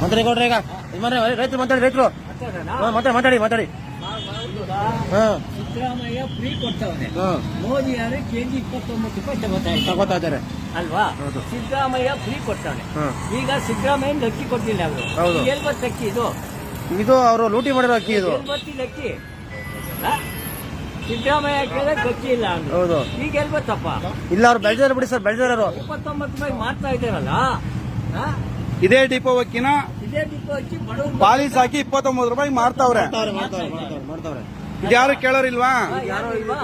ಮಾತಾಡಿ ಕೊಡ್ರಿ ಈಗ. ಮನೆ ರೈತರು ಮಾತಾಡಿ ರೈತರು. ಮಾತಾಡಿ ಮಾತಾಡಿ ಮಾತಾಡಿ. ಹಾ. ಸಿದ್ದರಾಮಯ್ಯ ಫ್ರೀ ಕೊಡ್ತಾವನೆ. ಮೋದಿ ಅವರು ಕೆಜಿ ಇಪ್ಪತ್ತೊಂಬತ್ತು ರೂಪಾಯಿ ತಗೋತಾ ಇದ್ದಾರೆ. ಅಲ್ವಾ. ಸಿದ್ದರಾಮಯ್ಯ ಫ್ರೀ ಕೊಡ್ತಾನೆ ಈಗ ಸಿದ್ದರಾಮಯ್ಯ ಅಕ್ಕಿ ಕೊಡ್ತಿಲ್ಲ ಅವರು. ಹೌದು. ಎಲ್ಲಿ ಬತ್ತ ಅಕ್ಕಿ ಇದು. ಇದು ಅವರು ಲೂಟಿ ಮಾಡಿರೋ ಅಕ್ಕಿ ಇದು. ಅಕ್ಕಿ? ಸಿದ್ದರಾಮಯ್ಯ ಕೇಳಿದ್ರೆ ಹೌದು. ಈಗ ಎಲ್ಲಿ ಬತ್ತಪ್ಪ ಇಲ್ಲ ಅವ್ರು ಬೆಳೆದಾರ ಬಿಡಿ ಸರ್ ಬೆಳೆದಾರು ಇಪ್ಪತ್ತೊಂಬತ್ತು ರೂಪಾಯಿ ಮಾರ್ತಾ ಇದ್ದಾರಲ್ಲ? ಇದೇ ಡಿಪೋ ವಕ್ಕಿನ ಇದೇ ಡಿಪೋ ಹಚ್ಚಿ ಬಡವ್ರು ಪಾಲಿಸ್ ಹಾಕಿ ಇಪ್ಪತ್ತೊಂಬತ್ತು ರೂಪಾಯಿ ಮಾರ್ತಾವ್ರೆ. ಯಾರು ಮಾಡ್ತಾವ್ರೆ ಮಾಡ್ತಾವ್ರೆ ಮಾಡ್ತಾವ್ರೆ ಇದ್ಯಾರು ಕೇಳೋರಿಲ್ವಾ? ಯಾರು ಇಲ್ವಾ?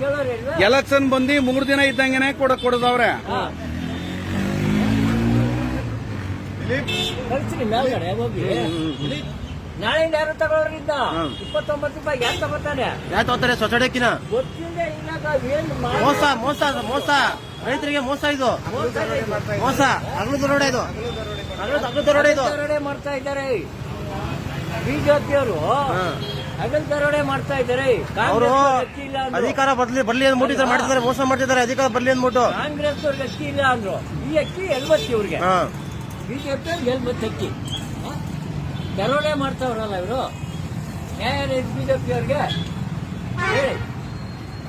ಕೇಳೋರು ಇಲ್ವಾ? ಎಲೆಕ್ಷನ್ ಬಂದು ಮೂರ್ ದಿನ ಇದ್ದಂಗೆನೆ ಕೊಡ ಕೊಡದವ್ರೆ. ಕಳ್ಸ್ರಿ ಮೇಲ್ಗಡೆ ಹೋಗಿ. ನಾಳೆಯಿಂದ ಯಾರು ತಗೊಳ್ಳೋರಿಂದ ಹ್ಮ್. ಇಪ್ಪತ್ತೊಂಬತ್ತು ರೂಪಾಯಿ ಯಾರು ಯಾಕೆ ತಗೋತಾರೆ? ಏನ್ ಮಾಡಿ- ಮೋಸ ಮೋಸ ಮೋಸ. ರೈತರಿಗೆ ಮೋಸ ಇದು. ಮೋಸ. ಅಗ್ಲು ದರೋಡೆ ಇದು. ಅಗ್ಲು ದರೋಡೆ ಇದು. ದರೋಡೆ ಮಾಡ್ತಾ ಇದ್ದಾರೆ. ಬಿಜೆಪಿಯವರು. ಹಗಲ್ ದರೋಡೆ ಮಾಡ್ತಾ ಇದ್ದಾರೆ. ಅವರು ಅಧಿಕಾರ ಬರ್ಲಿ ಬರ್ಲಿ ಅಂದ್ಬಿಟ್ಟು ಮಾಡ್ತಿದ್ದಾರೆ ಮೋಸ ಮಾಡ್ತಿದ್ದಾರೆ ಅಧಿಕಾರ ಬರ್ಲಿ ಅಂದ್ಬಿಟ್ಟು. ಕಾಂಗ್ರೆಸ್ ಅವ್ರಿಗೆ ಅಕ್ಕಿ ಇಲ್ಲ ಅಂದ್ರು. ಈ ಅಕ್ಕಿ ಎಲ್ಬತ್ತಿ ಅವ್ರಿಗೆ ಬಿಜೆಪಿ ಎಲ್ಬತ್ತಿ ಅಕ್ಕಿ. ಹ? ದರೋಡೆ ಮಾಡ್ತಾವ್ರಲ್ಲ ಇವರು? ನ್ಯಾಯ ಬಿಜೆಪಿ ಅವ್ರಿಗೆ? ಹೇಳಿ.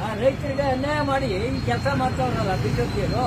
ಆ, ರೈತರಿಗೆ ಅನ್ಯಾಯ ಮಾಡಿ ಈ ಕೆಲಸ ಮಾಡ್ತಾವ್ರಲ್ಲ ಬಿಜೆಪಿಯವರು?